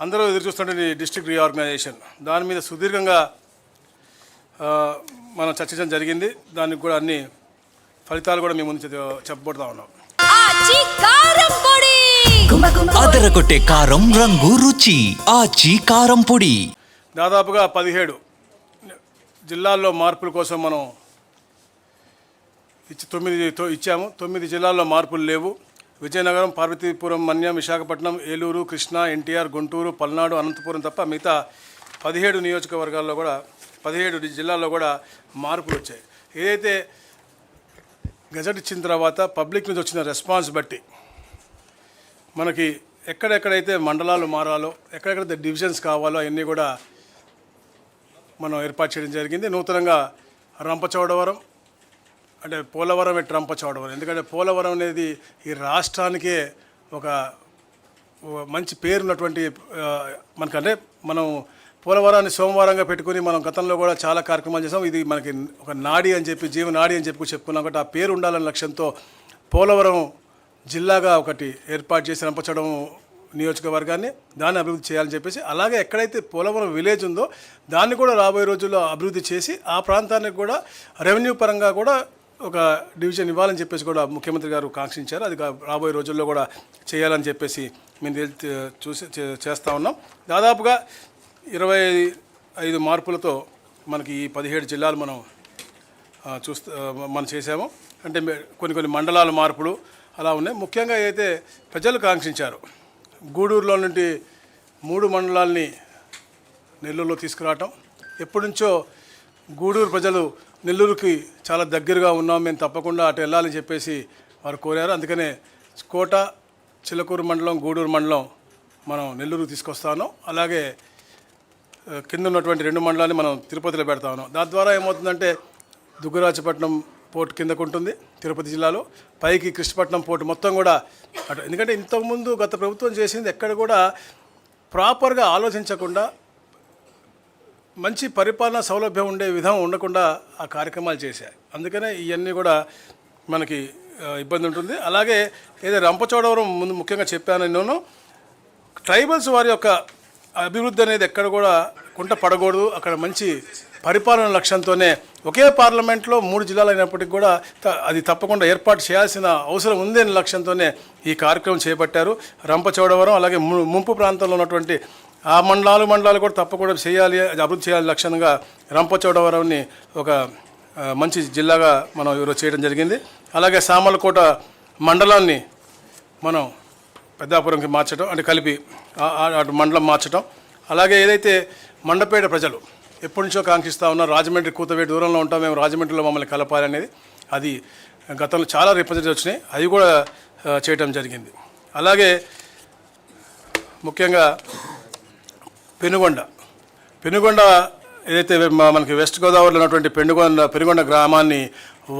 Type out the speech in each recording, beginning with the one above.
అందరూ ఎదురు చూస్తుంటే డిస్ట్రిక్ట్ రీఆర్గనైజేషన్. దాని మీద సుదీర్ఘంగా ఆ, మనం చర్చించడం జరిగింది. దానికి కూడా అన్ని ఫలితాలు కూడా మేము ముందు చె- చెప్పబోతా ఉన్నాం. అదరగొట్టే కారం రంగు రుచి. ఆచి కారం పొడి. దాదాపుగా పదిహేడు జిల్లాల్లో మార్పుల కోసం మనం ఇచ్చి తొమ్మిది తో- ఇచ్చాము. తొమ్మిది జిల్లాల్లో మార్పులు లేవు. విజయనగరం పార్వతీపురం మన్యం విశాఖపట్నం ఏలూరు కృష్ణా ఎన్టీఆర్ గుంటూరు పల్నాడు అనంతపురం తప్ప మిగతా పదిహేడు నియోజకవర్గాల్లో కూడా పదిహేడు జిల్లాల్లో కూడా మార్పులు వచ్చాయి. ఏదైతే గజెట్ ఇచ్చిన తర్వాత పబ్లిక్ మీద వచ్చిన రెస్పాన్స్ బట్టి మనకి ఎక్కడెక్కడైతే మండలాలు మారాలో ఎక్కడెక్కడైతే డివిజన్స్ కావాలో అవన్నీ కూడా మనం ఏర్పాటు చేయడం జరిగింది. నూతనంగా రంపచోడవరం అంటే పోలవరం ట్రంప్ రంపచోడవరం ఎందుకంటే పోలవరం అనేది ఈ రాష్ట్రానికే ఒక మంచి పేరున్నటువంటి మనకంటే మనం పోలవరాన్ని సోమవారంగా పెట్టుకుని మనం గతంలో కూడా చాలా కార్యక్రమాలు చేసాం. ఇది మనకి ఒక నాడి అని చెప్పి జీవనాడి అని చెప్పి చెప్పుకున్నాం కాబట్టి ఆ పేరు ఉండాలనే లక్ష్యంతో పోలవరం జిల్లాగా ఒకటి ఏర్పాటు చేసి రంపచడం నియోజకవర్గాన్ని దాన్ని అభివృద్ధి చేయాలని చెప్పేసి అలాగే ఎక్కడైతే పోలవరం విలేజ్ ఉందో దాన్ని కూడా రాబోయే రోజుల్లో అభివృద్ధి చేసి ఆ ప్రాంతానికి కూడా రెవెన్యూ పరంగా కూడా ఒక డివిజన్ ఇవ్వాలని చెప్పేసి కూడా ముఖ్యమంత్రి గారు కాంక్షించారు. అది రాబోయే రోజుల్లో కూడా చేయాలని చెప్పేసి మేము చూసి చే- చేస్తూ ఉన్నాం. దాదాపుగా ఇరవై ఐదు మార్పులతో మనకి ఈ పదిహేడు జిల్లాలు మనం చూస్తూ మనం చేసాము అంటే కొన్ని కొన్ని మండలాల మార్పులు అలా ఉన్నాయి. ముఖ్యంగా అయితే ప్రజలు కాంక్షించారు గూడూరులో నుండి మూడు మండలాల్ని నెల్లూరులో తీసుకురావటం ఎప్పటి నుంచో గూడూరు ప్రజలు నెల్లూరుకి చాలా దగ్గరగా ఉన్నాం మేము తప్పకుండా అటు వెళ్ళాలని చెప్పేసి వారు కోరారు. అందుకనే కోట చిలకూరు మండలం గూడూరు మండలం మనం నెల్లూరు తీసుకొస్తాను అలాగే కింద ఉన్నటువంటి రెండు మండలాన్ని మనం తిరుపతిలో పెడతా ఉన్నాం. దాని ద్వారా ఏమవుతుందంటే దుగ్గరాజపట్నం పోర్ట్ కిందకు ఉంటుంది తిరుపతి జిల్లాలో. పైకి కృష్ణపట్నం పోర్ట్ మొత్తం కూడా అటు ఎందుకంటే ఇంతకుముందు గత ప్రభుత్వం చేసింది ఎక్కడ కూడా ప్రాపర్గా ఆలోచించకుండా మంచి పరిపాలన సౌలభ్యం ఉండే విధం ఉండకుండా ఆ కార్యక్రమాలు చేశాయి. అందుకనే ఇవన్నీ కూడా మనకి ఇబ్బంది ఉంటుంది. అలాగే ఏదో రంపచోడవరం ముందు ముఖ్యంగా చెప్పాను నేను. ట్రైబల్స్ వారి యొక్క అభివృద్ధి అనేది ఎక్కడ కూడా కుంట పడకూడదు. అక్కడ మంచి పరిపాలన లక్ష్యంతోనే ఒకే పార్లమెంట్లో మూడు జిల్లాలు అయినప్పటికీ కూడా త- అది తప్పకుండా ఏర్పాటు చేయాల్సిన అవసరం ఉంది అనే లక్ష్యంతోనే ఈ కార్యక్రమం చేపట్టారు. రంపచోడవరం అలాగే ము- ముంపు ప్రాంతంలో ఉన్నటువంటి ఆ మండలాలు మండలాలు కూడా తప్పకుండా చేయాలి అది అభివృద్ధి చేయాలి లక్ష్యంగా రంపచోడవరంని ఒక మంచి జిల్లాగా మనం ఈరోజు చేయడం జరిగింది. అలాగే సామలకోట మండలాన్ని మనం పెద్దాపురంకి మార్చడం అంటే కలిపి అటు మండలం మార్చడం అలాగే ఏదైతే మండపేట ప్రజలు ఎప్పటి నుంచో కాంక్షిస్తూ ఉన్నారు రాజమండ్రి కూతవేటి దూరంలో ఉంటాం మేము రాజమండ్రిలో మమ్మల్ని కలపాలనేది అది గతంలో చాలా రిప్రజెంట్ వచ్చినాయి అది కూడా చేయటం జరిగింది. అలాగే ముఖ్యంగా పెనుగొండ. పెనుగొండ ఏదైతే మనకి వెస్ట్ గోదావరిలో ఉన్నటువంటి పెనుగొండ పెనుగొండ గ్రామాన్ని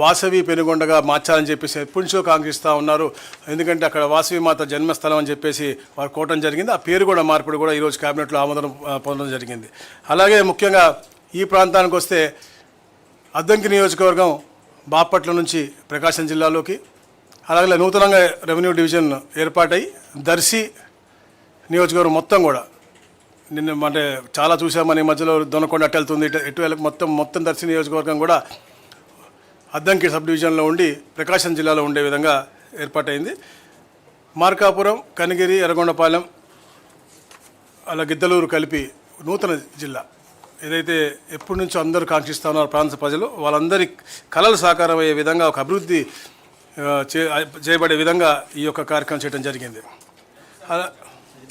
వాసవి పెనుగొండగా మార్చాలని చెప్పేసి ఎప్పటి నుంచో కాంక్షిస్తూ ఉన్నారు. ఎందుకంటే అక్కడ వాసవి మాత జన్మస్థలం అని చెప్పేసి వారు కోవటం జరిగింది. ఆ పేరు కూడా మార్పిడి కూడా ఈరోజు క్యాబినెట్లో ఆమోదం పొందడం జరిగింది. అలాగే ముఖ్యంగా ఈ ప్రాంతానికి వస్తే అద్దంకి నియోజకవర్గం బాపట్ల నుంచి ప్రకాశం జిల్లాలోకి అలాగే నూతనంగా రెవెన్యూ డివిజన్ ఏర్పాటై దర్శి నియోజకవర్గం మొత్తం కూడా నిన్న అంటే చాలా చూసామని ఈ మధ్యలో దొనకొండ అటు వెళ్తుంది. ఇటు ఎటు మొత్తం మొత్తం దర్శి నియోజకవర్గం కూడా అద్దంకి సబ్ డివిజన్లో ఉండి ప్రకాశం జిల్లాలో ఉండే విధంగా ఏర్పాటైంది. మార్కాపురం కనిగిరి ఎర్రగొండపాలెం అలా గిద్దలూరు కలిపి నూతన జిల్లా. ఏదైతే ఎప్పటి నుంచో అందరూ కాంక్షిస్తా ఉన్నారు ప్రాంత ప్రజలు వాళ్ళందరి కళలు సాకారం అయ్యే విధంగా ఒక అభివృద్ధి చే చేయబడే విధంగా ఈ యొక్క కార్యక్రమం చేయడం జరిగింది. అలా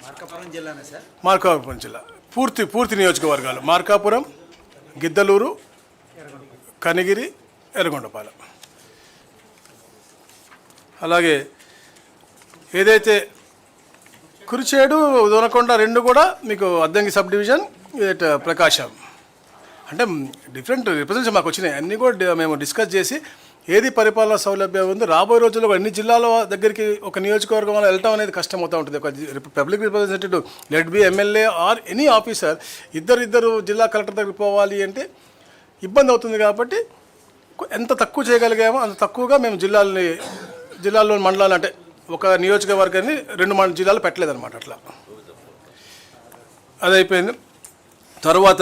మార్కాపురం జిల్లానే సార్? మార్కాపురం జిల్లా. పూర్తి పూర్తి నియోజకవర్గాలు. మార్కాపురం గిద్దలూరు కనిగిరి ఎర్రగొండపాలెం. అలాగే ఏదైతే కురిచేడు దొనకొండ రెండు కూడా మీకు అద్దంకి సబ్ డివిజన్ ప్రకాశం. అంటే డిఫరెంట్ రిప్రజెంట్స్ మాకు వచ్చినాయి. అన్నీ కూడా మేము డిస్కస్ చేసి ఏది పరిపాలన సౌలభ్యం ఉంది రాబోయే రోజుల్లో అన్ని జిల్లాల దగ్గరికి ఒక నియోజకవర్గం వల్ల వెళ్ళటం అనేది కష్టం అవుతూ ఉంటుంది. ఒక public representative let be MLA or any officer ఇద్దరు ఇద్దరు జిల్లా కలెక్టర్ దగ్గరికి పోవాలి అంటే ఇబ్బంది అవుతుంది కాబట్టి ఎంత తక్కువ చేయగలిగామో అంత తక్కువగా మేము జిల్లాలని జిల్లాల్లోని మండలాలు అంటే ఒక నియోజకవర్గాన్ని రెండు మండల జిల్లాలు పెట్టలేదన్నమాట అట్లా. అది అయిపోయింది తర్వాత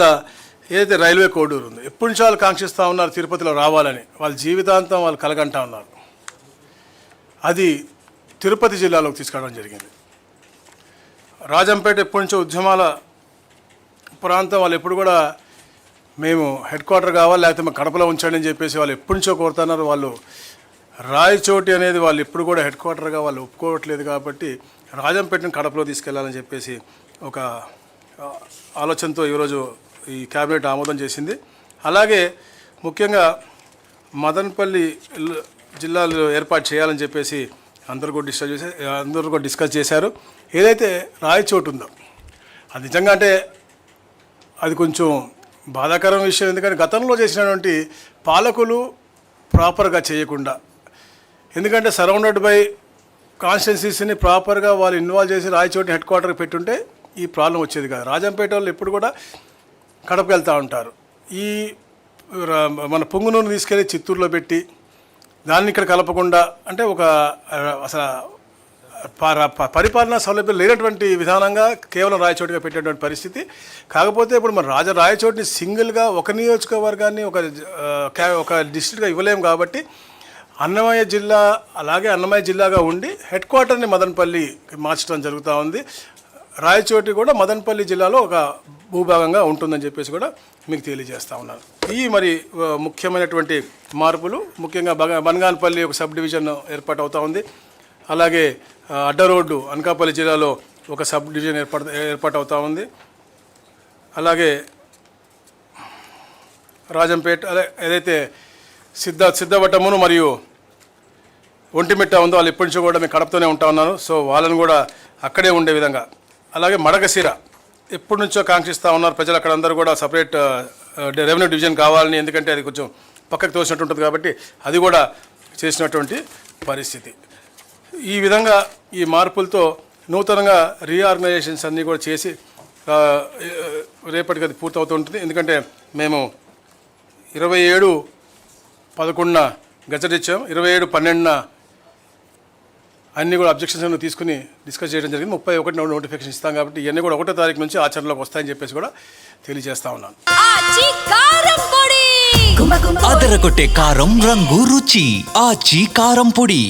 ఏదైతే రైల్వే కోడూరు ఉంది ఎప్పటి నుంచి వాళ్ళు కాంక్షిస్తూ ఉన్నారు తిరుపతిలో రావాలని వాళ్ళ జీవితాంతం వాళ్ళు కలగంటా ఉన్నారు. అది తిరుపతి జిల్లాలోకి తీసుకురావడం జరిగింది. రాజంపేట ఎప్పటి నుంచో ఉద్యమాల ప్రాంతం వాళ్ళు ఎప్పుడు కూడా మేము హెడ్ క్వార్టర్ కావాలి లేకపోతే మేము కడపలో ఉంచండి అని చెప్పేసి వాళ్ళు ఎప్పటి నుంచో కోరుతున్నారు. వాళ్ళు రాయచోటి అనేది వాళ్ళు ఎప్పుడు కూడా హెడ్ క్వార్టర్గా వాళ్ళు ఒప్పుకోవట్లేదు కాబట్టి రాజంపేటను కడపలో తీసుకెళ్ళాలని చెప్పేసి ఒక ఆలోచనతో ఈరోజు ఈ క్యాబినెట్ ఆమోదం చేసింది. అలాగే ముఖ్యంగా మదనపల్లి జిల్లాలో ఏర్పాటు చేయాలని చెప్పేసి అందరు కూడా డిస్కస్ చేసి అందరూ కూడా డిస్కస్ చేశారు. ఏదైతే రాయచోటు ఉందో అది నిజంగా అంటే అది కొంచెం బాధాకరం విషయం. ఎందుకంటే గతంలో చేసినటువంటి పాలకులు ప్రాపర్గా చేయకుండా ఎందుకంటే సరౌండెడ్ బై కాన్స్టిట్యున్సీస్ని ప్రాపర్గా వాళ్ళు ఇన్వాల్వ్ చేసి రాయచోటి హెడ్ క్వార్టర్ పెట్టుంటే ఈ ప్రాబ్లం వచ్చేది కాదు. రాజంపేట వాళ్ళు ఎప్పుడు కూడా కడపకి వెళ్తూ ఉంటారు. ఈ మన మన నూనె తీసుకెళ్ళి చిత్తూరులో పెట్టి దాన్ని ఇక్కడ కలపకుండా అంటే ఒక అసలు ప- ప- పరిపాలనా సౌలభ్యం లేనటువంటి విధానంగా కేవలం రాయచోటిగా పెట్టేటువంటి పరిస్థితి. కాకపోతే ఇప్పుడు మన రాజ రాయచోటిని సింగిల్గా ఒక నియోజకవర్గాన్ని ఒక ఒక డిస్ట్రిక్ట్గా ఇవ్వలేము కాబట్టి అన్నమయ్య జిల్లా అలాగే అన్నమయ్య జిల్లాగా ఉండి హెడ్ క్వార్టర్ని మదనపల్లి మార్చడం జరుగుతూ ఉంది. రాయచోటి కూడా మదనపల్లి జిల్లాలో ఒక భూభాగంగా ఉంటుందని చెప్పేసి కూడా మీకు తెలియజేస్తా ఉన్నాను. ఈ మరి ముఖ్యమైనటువంటి మార్పులు ముఖ్యంగా బగ బనగానపల్లి ఒక సబ్ డివిజన్ ఏర్పాటు అవుతా ఉంది. అలాగే అడ్డరోడ్డు అడ్డ రోడ్డు అనకాపల్లి జిల్లాలో ఒక సబ్ డివిజన్ ఏర్పాటు ఏర్పాటు అవుతా ఉంది. అలాగే రాజంపేట అదే ఏదైతే సిద్ధ సిద్ధవటమును మరియు ఒంటిమిట్ట ఉందో వాళ్ళు ఎప్పటి నుంచి కూడా మేము కడపతోనే ఉంటా ఉన్నాను. సో వాళ్ళని కూడా అక్కడే ఉండే విధంగా అలాగే మడకశిర ఎప్పటి నుంచో కాంక్షిస్తూ ఉన్నారు ప్రజలు అక్కడ అందరూ కూడా సపరేట్ రెవెన్యూ డివిజన్ కావాలని ఎందుకంటే అది కొంచెం పక్కకు తోసినట్టు ఉంటుంది కాబట్టి అది కూడా చేసినటువంటి పరిస్థితి. ఈ విధంగా ఈ మార్పులతో నూతనంగా రీఆర్గనైజేషన్స్ అన్నీ కూడా చేసి రేపటికి అది పూర్తవుతుంటుంది. ఎందుకంటే మేము ఇరవై ఏడు పదకొండున గజెట్ ఇచ్చాం ఇరవై ఏడు పన్నెండున అన్నీ కూడా అబ్జెక్షన్స్ తీసుకుని డిస్కస్ చేయడం జరిగింది. ముప్పై ఒకటి నోటిఫికేషన్ ఇస్తాం కాబట్టి ఇవన్నీ కూడా ఒకటో తారీఖు నుంచి ఆచరణలోకి వస్తాయని చెప్పేసి కూడా తెలియజేస్తా ఉన్నాను. అదరగొట్టే కారం రంగు రుచి. ఆచి కారం పొడి.